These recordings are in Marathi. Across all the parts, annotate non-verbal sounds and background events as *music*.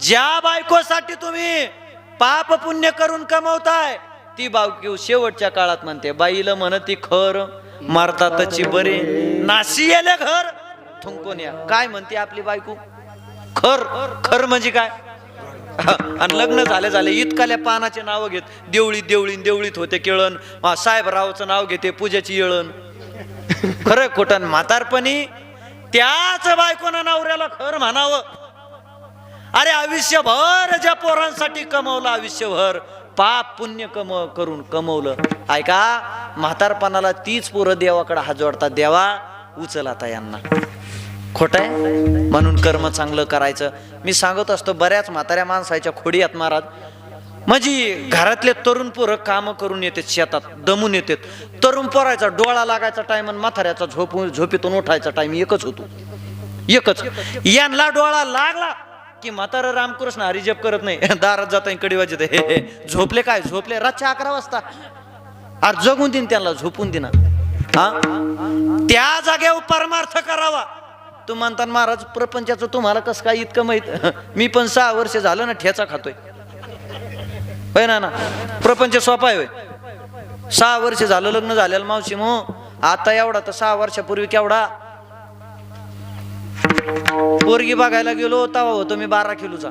ज्या बायकोसाठी तुम्ही पाप पुण्य करून कमवताय ती बायको शेवटच्या काळात म्हणते बाईला म्हणती खर मारतातची बरे नाशी येले घर थुंकून या. काय म्हणते आपली बायको? खर खर म्हणजे काय? *laughs* आणि लग्न झाले झाले इतकाल्या पानाचे नाव घेत देवळीत देवळी देवळीत होते केळण. साहेबरावचं नाव घेते पूजाची येळण. *laughs* खरं खोटं म्हातारपणी त्याच बायकोनं नवऱ्याला खर म्हणावं. अरे आयुष्यभर ज्या पोरांसाठी कमवलं आयुष्यभर पाप पुण्य कम करून कमवलं. ऐका म्हातारपणाला तीच पोरं देवाकडे हात जोडतात देवा उचल आता यांना. खोट आहे? म्हणून कर्म चांगलं करायचं. मी सांगत असतो बऱ्याच म्हाताऱ्या माणसाच्या खोडीयात महाराज म्हणजे घरातले तरुण पोरं कामं करून येतात शेतात दमून येतात. तरुण पोरायचा डोळा लागायचा टाइम आणि म्हाताऱ्याचा झोप झोपेतून उठायचा टाइम एकच होतो. एकच. यांना डोळा लागला की म्हातारा रामकृष्ण हरिजप करत नाही. *laughs* दारात जाता कडी वाजत हे हे झोपले काय? झोपले? रातच्या अकरा वाजता. अरे जगून देईन त्यांना झोपून देना हा? त्या जागेवर परमार्थ करावा. तू म्हणता महाराज प्रपंचाचं तुम्हाला कसं काय इतकं माहीत? *laughs* मी पण सहा वर्ष झालं ना ठेचा खातोय. होय ना ना? प्रपंच सोपा आहे होय. सहा वर्ष झालं लग्न झालेलं मावशी मो. आता एवढा तर सहा वर्षापूर्वी केवढा? पोरगी बघायला गेलो तेव्हा होतो मी बारा किलोचा.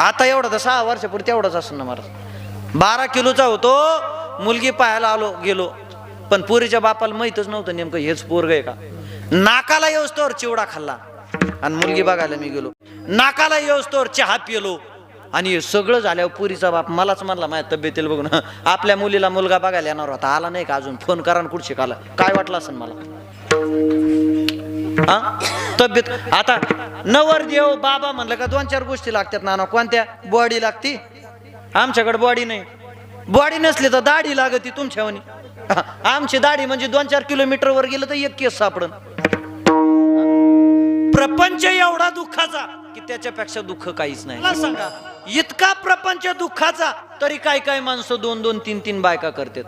आता एवढा तर सहा वर्षापूर्वी तेवढाच असं ना महाराज बारा किलोचा होतो मुलगी पाहायला आलो गेलो. पण पोरीच्या बापाला माहितच नव्हतं नेमकं हेच पोरग आहे का. नाकाला येऊस्तोवर चिवडा खाल्ला. आणि मुलगी बघायला मी गेलो. नाकाला येऊस्तोवर चहा पिलो. आणि हे सगळं झाल्यावर पुरीचा बाप मलाच म्हणला माझ्या तब्येतीला बघून आपल्या मुलीला मुलगा बघायला येणार होता. आला नाही का अजून? फोन करा कुठशी काला काय वाटलं असेल मला? हा? तब्येत. आता नवर देव बाबा म्हणलं का दोन चार गोष्टी लागतात नाना कोणत्या? बॉडी लागती. आमच्याकडे बॉडी नाही. बॉडी नसली तर दाढी लागती तुमच्यावानी आमची दाढी म्हणजे दोन चार किलोमीटर वर गेलं तर एक केस सापडन. प्रपंच एवढा दुःखाचा की त्याच्यापेक्षा दुःख काहीच नाही. सांगा इतका प्रपंच दुःखाचा तरी काय काय माणसं दोन दोन तीन तीन बायका करतात?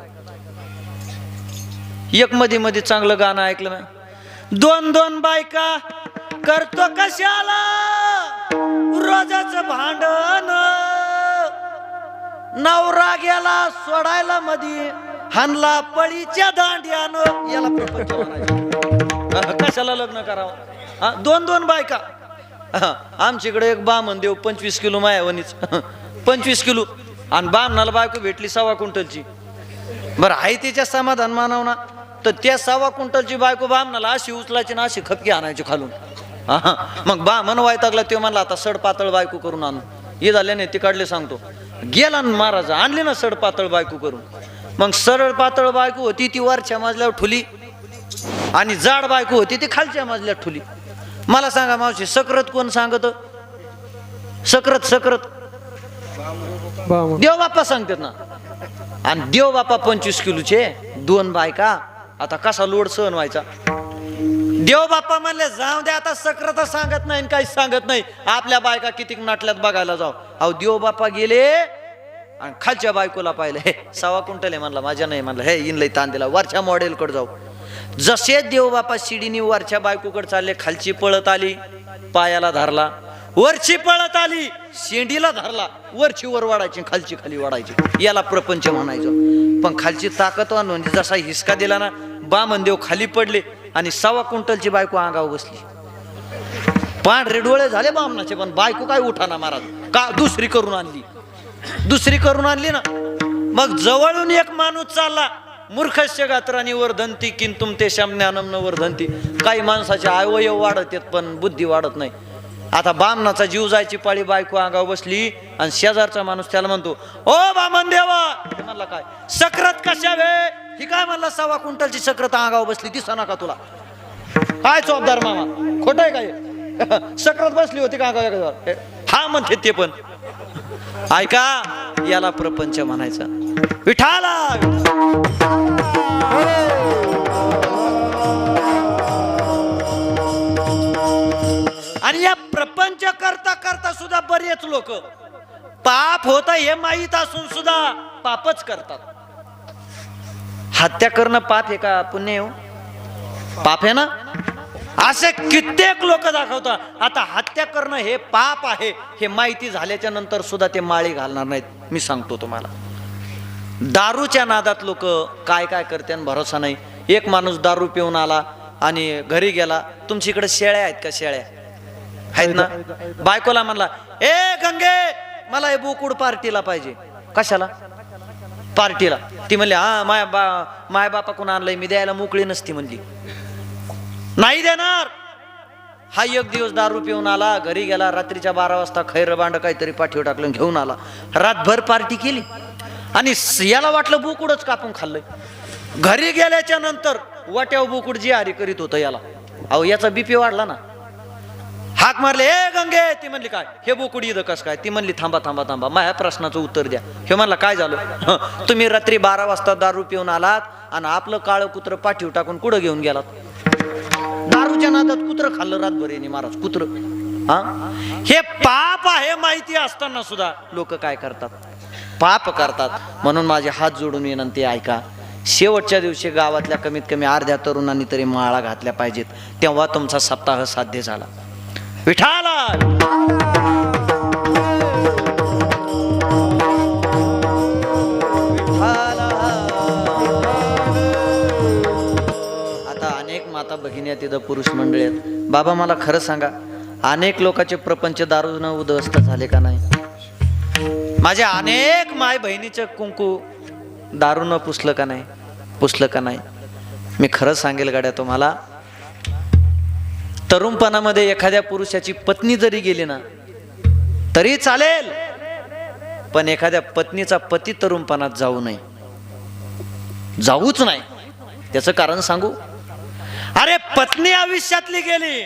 एक मध्ये मध्ये चांगलं गाणं ऐकलं ना? दोन दोन बायका करतो कशाला? रोजाच भांडण. नवरा गेला सोडायला मध्ये हानला पळीच्या दांड्यानं. याला प्रपंच कशाला लग्न करावं? हा, दोन दोन बायका. हा, आमच्याकडे एक बामन देव पंचवीस किलो मायावणीच. पंचवीस किलो. आणि बामनाला बायको भेटली सव्वा क्विंटलची. बरं आहे तिच्या समाधान मानव ना? तर त्या सव्वा क्विंटलची बायको बामनाला अशी उचलायची ना अशी खपकी आणायची खालून. हा, मग बामन वायतागला ते म्हणला आता सड पातळ बायको करून आणू. हे झाल्याने ते काढले सांगतो. गेला ना महाराज आणली ना सड पातळ बायको करून. मग सरळ पातळ बायको होती ती वरच्या मजल्यावर ठुली. आणि जाड बायको होती ती खालच्या मजल्यात ठुली. मला सांगा मावशी सकरत कोण सांगत? सकरत सकरत. देव बाप्पा सांगतात ना. आणि देव बाप्पा पंचवीस किलोचे दोन बायका. आता कसा लोड सहन व्हायचा? देव बाप्पा म्हणले जाऊ दे आता सक्रता सांगत नाही आणि काहीच सांगत नाही. आपल्या बायका किती नाटल्यात बघायला जाऊ. अहो देव बाप्पा गेले आणि खालच्या बायकोला पाहिलं हे सवा कुंटल आहे म्हणला माझ्या नाही म्हणलं हे इनलय ताण दिला वरच्या मॉडेलकडे जाऊ. जसे देव बाप्पा शिडीनी वरच्या बायकोकडे चालले खालची पळत आली पायाला धरला. वरची पळत आली. शेंडीला धरला. वरची वर वाढायची खालची खाली वाढायची. याला प्रपंच म्हणायचं. पण खालची ताकदवान म्हणजे जसा हिसका दिला ना बामन देव खाली पडले आणि सव्वा क्विंटलची बायको अंगावर बसली. पांढरे डोळे झाले बामनाचे पण बायको काय उठाना महाराज का दुसरी करून आणली? दुसरी करून आणली ना. मग जवळून एक माणूस चालला. मूर्खस्य गात्रानी वर्धंती किंतुम ते श्याम ज्ञानम न वर्धंती काही माणसाचे अवयव वाढत आहेत पण बुद्धी वाढत नाही. आता बामणाचा जीव जायची पाळी बायको अंगावर बसली आणि शेजारचा माणूस त्याला म्हणतो ओ बामन देवा! म्हणला काय? सक्रत कशा वे ही काय म्हणला सव्वा क्विंटलची सक्रत अंगावर बसली दिसा नका तुला. काय चोपदार मामा? खोट आहे काय *laughs* सक्रत बसली होती का अंगावर? हा म्हणते ते पण. ऐका याला प्रपंच म्हणायचा. विठाला. आणि या प्रपंच करता करता सुद्धा बरेच लोक पाप होता हे माहीत असून सुद्धा पापच करतात. हत्या करणं पाप आहे का पुण्य हो? पाप आहे ना? असे कित्येक लोक दाखवतात. आता हत्या करणं हे पाप आहे हे माहिती झाल्याच्यानंतर सुद्धा ते माळी घालणार नाहीत. मी सांगतो तुम्हाला. दारूच्या नादात लोक काय काय करते आणि भरोसा नाही. एक माणूस दारू पिऊन आला आणि घरी गेला. तुमच्या इकडे शेळ्या आहेत का शेळ्या? आहेत ना? बायकोला म्हणला ए गंगे मला हे बुकुड पार्टीला पाहिजे. कशाला? पार्टीला. ती म्हणली हा माय बा माय बापाकडून आणलंय मी द्यायला मोकळी नसती म्हणली. नाही देणार. हा एक दिवस दारू पिऊन आला घरी गेला रात्रीच्या बारा वाजता खैर बांड काहीतरी पाठीवर टाकलं घेऊन आला. रातभर पार्टी केली. आणि याला वाटलं बुकुडच कापून खाल्लंय. घरी गेल्याच्यानंतर वाट्याव बुकुड जी आरी करीत होतं याला. अहो याचा बीपी वाढला ना. हाक मारले ए गंगे! ती म्हणली काय? हे बोकुडी इथं कस काय? ती म्हणली थांबा थांबा थांबा माझ्या प्रश्नाचं उत्तर द्या. हे म्हणला काय झालं? तुम्ही रात्री बारा वाजता दारू पिऊन आलात आणि आपलं काळं कुत्र पाठीव टाकून कुठं घेऊन गेलात? दारूच्या नादात कुत्र खाल्लं रातभर येणे महाराज कुत्र. हा? हे पाप आहे माहिती असताना सुद्धा लोक काय करतात? पाप करतात. म्हणून माझे हात जोडून विनंती ऐका. शेवटच्या दिवशी गावातल्या कमीत कमी अर्ध्या तरुणांनी तरी माळा घातल्या पाहिजेत. तेव्हा तुमचा सप्ताह साध्य झाला. विठाला आता अनेक माता भगिनी आहेत तिथं पुरुष मंडळी आहेत. बाबा मला खरं सांगा अनेक लोकांचे प्रपंच दारून उद्ध्वस्त झाले का नाही? माझ्या अनेक माय बहिणीचं कुंकू दारून पुसलं का नाही? पुसलं का नाही? मी खरं सांगेल गाड्या तुम्हाला तरुणपणामध्ये एखाद्या पुरुषाची पत्नी जरी गेली ना तरी चालेल. पण एखाद्या पत्नीचा पती तरुणपणात जाऊ नये. जाऊच नाही. त्याचं कारण सांगू? अरे पत्नी आयुष्यातली गेली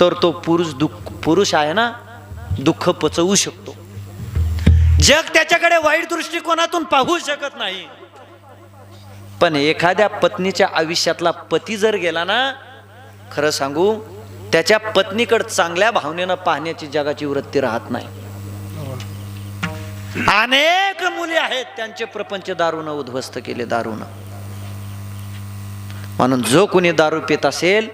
तर तो पुरुष दुःख पुरुष आहे ना दुःख पचवू शकतो. जग त्याच्याकडे वाईट दृष्टिकोनातून पाहू शकत नाही. पण एखाद्या पत्नीच्या आयुष्यातला पती जर गेला ना खरं सांगू त्याच्या पत्नीकडे चांगल्या भावनेनं पाहण्याची जगाची वृत्ती राहत नाही. अनेक मुली आहेत त्यांचे प्रपंच दारून उद्ध्वस्त केले दारून. म्हणून जो कोणी दारू पित असेल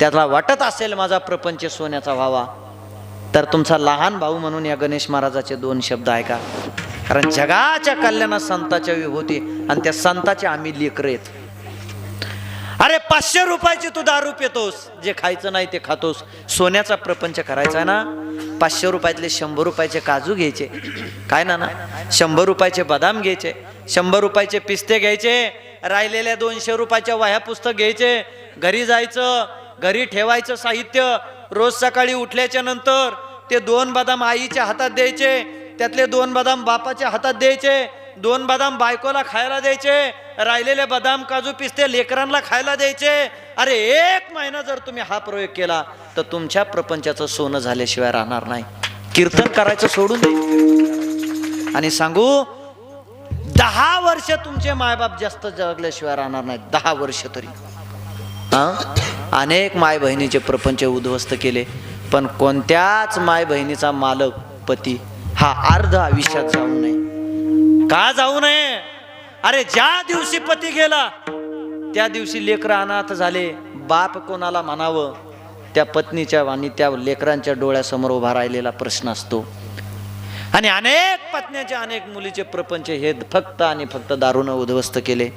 त्याला वाटत असेल माझा प्रपंच सोन्याचा व्हावा तर तुमचा लहान भाऊ म्हणून या गणेश महाराजाचे दोन शब्द ऐका. कारण जगाच्या कल्याणा संताच्या विभूती आणि त्या संताचे आम्ही लेकर आहेत. अरे पाचशे रुपयाची तू दारू पितोस. जे खायचं नाही ते खातोस. सोन्याचा प्रपंच करायचा ना? पाचशे रुपयातले शंभर रुपयाचे काजू घ्यायचे. काय ना ना शंभर रुपयाचे बदाम घ्यायचे. शंभर रुपयाचे पिस्ते घ्यायचे. राहिलेल्या दोनशे रुपयाच्या वह्या पुस्तक घ्यायचे. घरी जायचं घरी ठेवायचं साहित्य रोज सकाळी उठल्याच्या नंतर ते दोन बदाम आईच्या हातात द्यायचे त्यातले दोन बदाम बापाच्या हातात द्यायचे दोन बदाम बायकोला खायला द्यायचे राहिलेले बदाम काजू पिस्ते लेकरांना खायला द्यायचे. अरे एक महिना जर तुम्ही हा प्रयोग केला तर तुमच्या प्रपंचाचं सोनं झाल्याशिवाय राहणार नाही. कीर्तन करायचं सोडून दे. आणि सांगू दहा वर्ष तुमचे मायबाप जास्त जगल्याशिवाय राहणार नाहीत. दहा वर्ष तरी. अनेक माय बहिणीचे प्रपंच उद्ध्वस्त केले पण कोणत्याच माय बहिणीचा मालक पती हा अर्ध आयुष्यात जाऊ नये. का जाऊ नये? अरे ज्या दिवशी पती गेला त्या दिवशी लेकर अनाथ झाले. बाप कोणाला म्हणावं? त्या पत्नीच्या आणि त्या लेकरांच्या डोळ्यासमोर उभा राहिलेला प्रश्न असतो. आणि अनेक पत्न्याचे अनेक मुलीचे प्रपंच हे फक्त आणि फक्त दारूनं उद्ध्वस्त केले.